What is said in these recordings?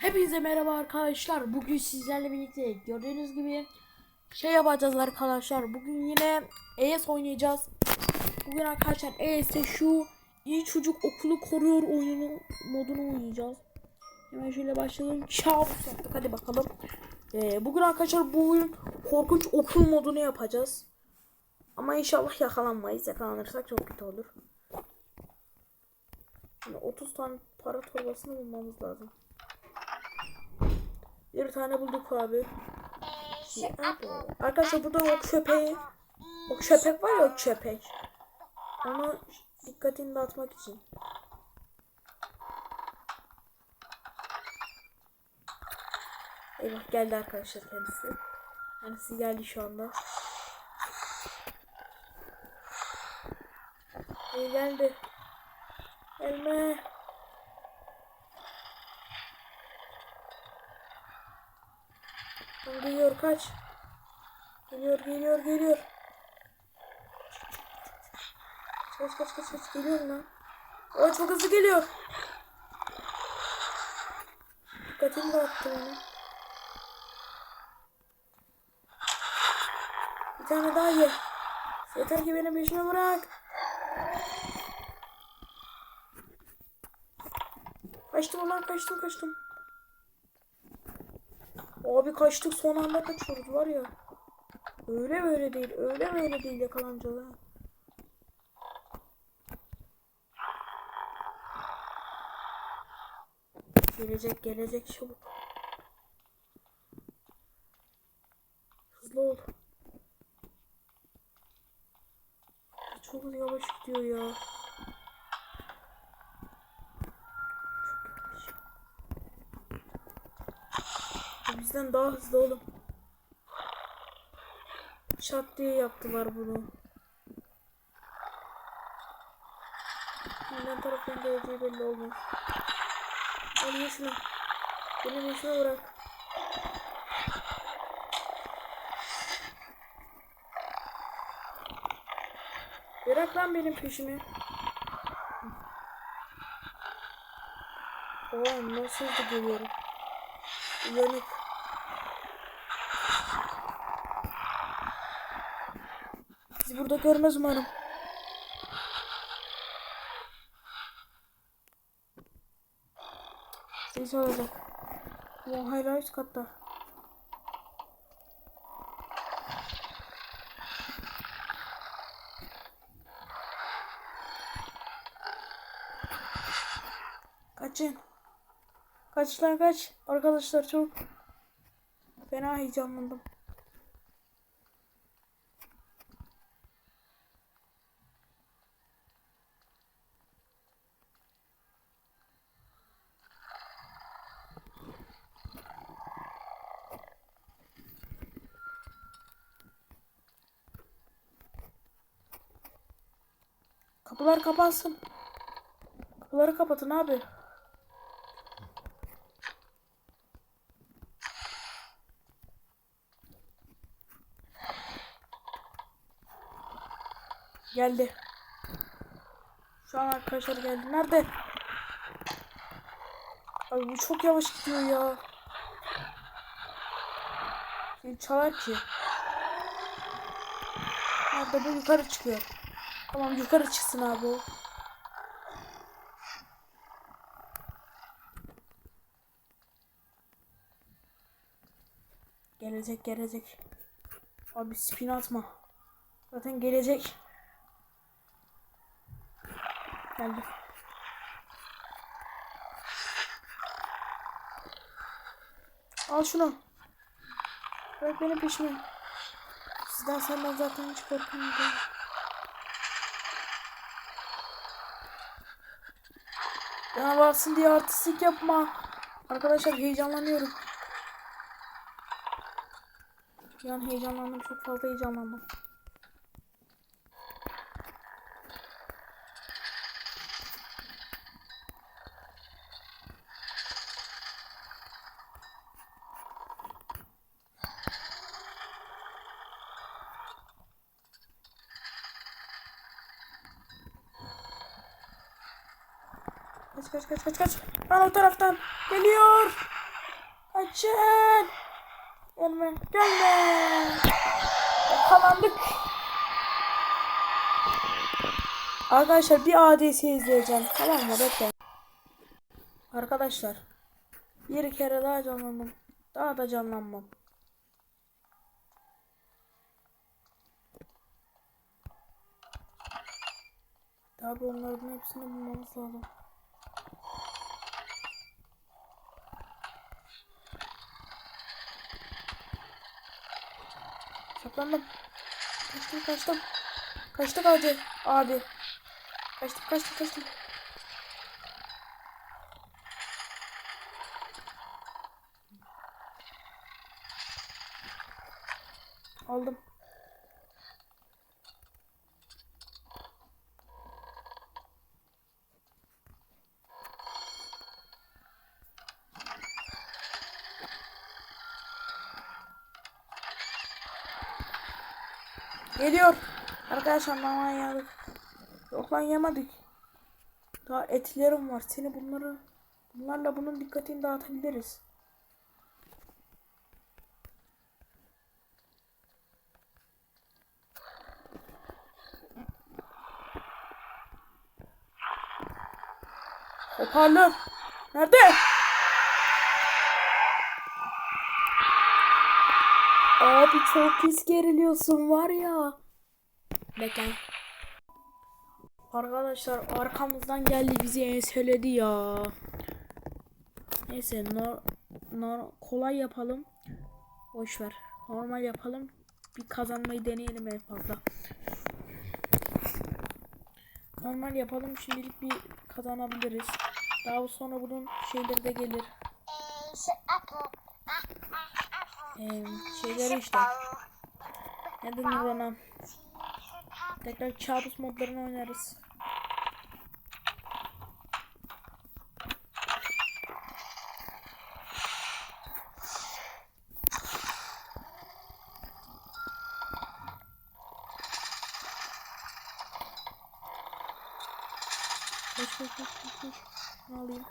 Hepinize merhaba arkadaşlar. Bugün sizlerle birlikte gördüğünüz gibi şey yapacağız arkadaşlar. Bugün yine ES oynayacağız. Bugün arkadaşlar ES'te şu iyi çocuk okulu koruyor oyunu modunu oynayacağız. Hemen şöyle başlayalım. Kabus yaptık hadi bakalım. Ee, bugün arkadaşlar bu oyun korkunç okul modunu yapacağız. Ama inşallah yakalanmayız. Yakalanırsak çok kötü olur. Şimdi 30 tane para torbasını bulmamız lazım. Bir tane bulduk abi. Arkadaşlar burada o köpeği o köpek var ya o köpek. Onu dikkatini dağıtmak için. Eyvah geldi arkadaşlar kendisi. Kendisi geldi şu anda. İyi geldi. Gelme. Tam geliyor kaç. Geliyor geliyor geliyor. Kaç kaç kaç kaç geliyor lan. O çok hızlı geliyor. Dikkatimi dağıttı onu. Bir tane daha ye. Yeter ki beni peşime bırak. Kaçtım ulan kaçtım kaçtım. Abi kaçtık son anda kaçıyoruz var ya. Öyle böyle değil öyle böyle değil yakalanacağız ha. Gelecek gelecek çabuk. Hızlı ol. Çok yavaş gidiyor ya. Çok yavaş. Bu Bizden daha hızlı oğlum. Çat diye yaptılar bunu. Kimden taraftan geleceği belli olmaz. Al ye şunu. Benim yaşına bırak. Bırak lan benim peşimi. Oğlum nasıl hızlı geliyorum. Uyanık. Bizi burada görmez umarım. Ses olacak. Ya hayır üst katta. Kaçın. Kaç lan kaç. Arkadaşlar çok fena heyecanlandım. Kapılar kapansın. Kapıları kapatın abi. Geldi. Şu an arkadaşlar geldi. Nerede? Abi bu çok yavaş gidiyor ya. Seni çalar ki. Nerede bu yukarı çıkıyor. Tamam yukarı çıksın abi o. Gelecek gelecek. Abi spin atma. Zaten gelecek. Geldi. Al şunu. Bırak beni peşime. Sizden senden zaten hiç korkmuyorum. Canavarsın diye artistlik yapma. Arkadaşlar heyecanlanıyorum. An heyecanlandım. Çok fazla heyecanlandım. Kaç kaç kaç kaç kaç. Lan o taraftan. Geliyor. Kaçın. Gelme. Gelme. Yakalandık. Arkadaşlar bir ADS izleyeceğim. Tamam mı? Bekle. Arkadaşlar. Bir kere daha canlandım. Daha da canlanmam. Tabi onların hepsini bulmamız lazım. Saklandım. Kaçtım kaçtım. Kaçtık hadi abi. Kaçtım kaçtım kaçtım. Aldım. Geliyor. Arkadaşlar mama yedik. Yok lan yemedik. Daha etlerim var. Seni bunları bunlarla bunun dikkatini dağıtabiliriz. Hoparlör. Nerede? Abi çok pis geriliyorsun var ya. Bekle. Arkadaşlar arkamızdan geldi bizi enseledi ya. Neyse nor, nor, kolay yapalım. Boş ver. Normal yapalım. Bir kazanmayı deneyelim en fazla. Normal yapalım. Şimdilik bir kazanabiliriz. Daha sonra bunun şeyleri de gelir. Ee, şeyleri işte. Ne denir ona? Tekrar kabus modlarını oynarız. Koş koş koş koş koş. Ne alayım?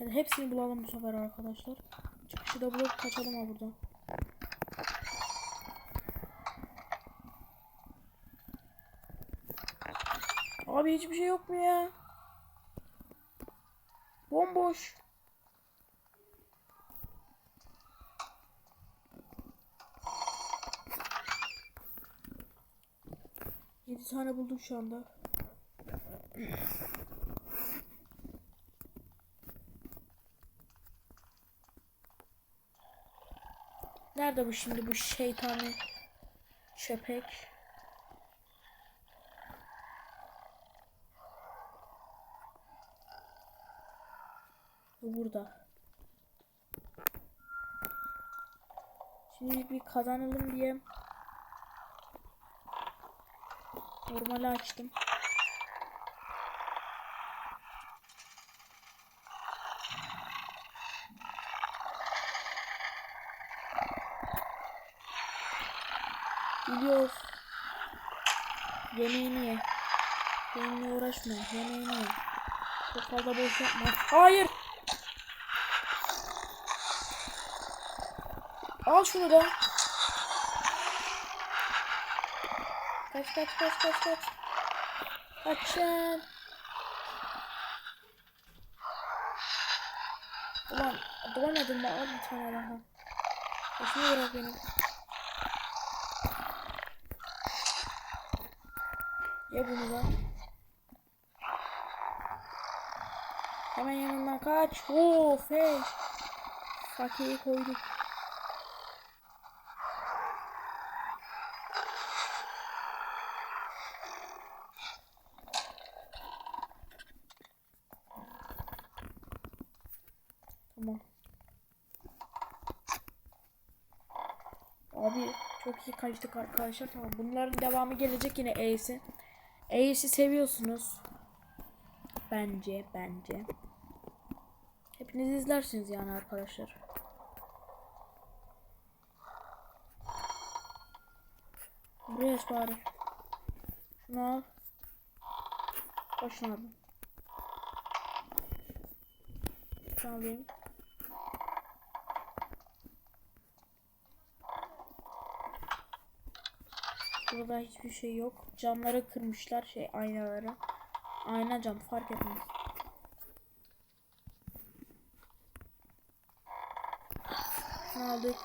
Yani hepsini bulalım bu sefer arkadaşlar. Çıkışı da bulup kaçalım ha buradan. Abi hiçbir şey yok mu ya? Bomboş. Yedi tane bulduk şu anda. Nerede bu şimdi bu şeytani köpek? Bu burada. Şimdi bir kazanalım diye normali açtım. Gidiyoruz. Yemeğini ye. Benimle uğraşma. Yemeğini ye. Çok fazla boş yapma. Hayır. Al şunu da. Kaç kaç kaç kaç kaç. Kaçın. Ulan bulamadım ben al bir tane daha. Kaçını bırak beni. Ye bunu da. Hemen yanından kaç. Of hey. Fakiyi koyduk. Tamam. Abi çok iyi kaçtık arkadaşlar. Tamam bunların devamı gelecek yine Ace'i. Eğirsi seviyorsunuz. Bence, bence. Hepiniz izlersiniz yani arkadaşlar. Buraya bari. Şunu al. Başına aldım. Şunu alayım. Burada hiçbir şey yok. Camları kırmışlar şey aynaları. Ayna cam fark etmez. Şunu aldık.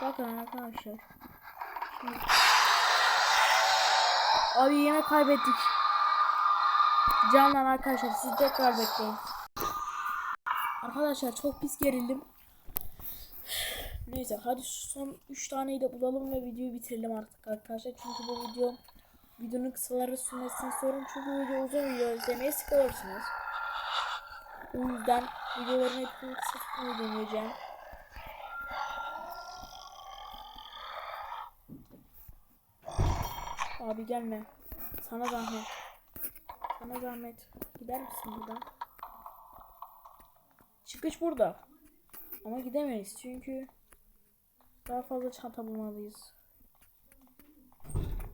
Bakın arkadaşlar. Şimdi... Abi yine kaybettik. Canlan arkadaşlar siz tekrar bekleyin. Arkadaşlar çok pis gerildim. Neyse hadi son 3 taneyi de bulalım ve videoyu bitirelim artık arkadaşlar. Çünkü bu video videonun kısaları sürmesini sorun. Çünkü video uzun video izlemeye sıkılırsınız. O yüzden videoların hepsini kısa tutmayı deneyeceğim. Abi gelme. Sana zahmet. Sana zahmet. Gider misin buradan? Çıkış burada. Ama gidemeyiz çünkü daha fazla çanta bulmalıyız.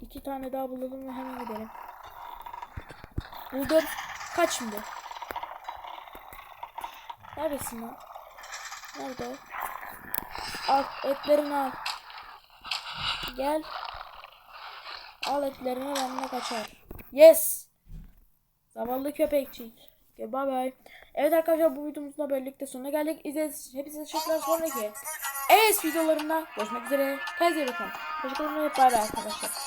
İki tane daha bulalım ve hemen gidelim. Buldum. Kaç şimdi? Neredesin lan? Nerede? Al etlerini al. Gel. Al etlerini benimle kaçar. Yes. Zavallı köpekçik. Okay, bye bye. Evet arkadaşlar bu videomuzla birlikte sonuna geldik. İzlediğiniz için hepinize teşekkürler. Sonraki ES videolarında görüşmek üzere. Kendinize iyi bakın. Hoşçakalın ve bay bay arkadaşlar.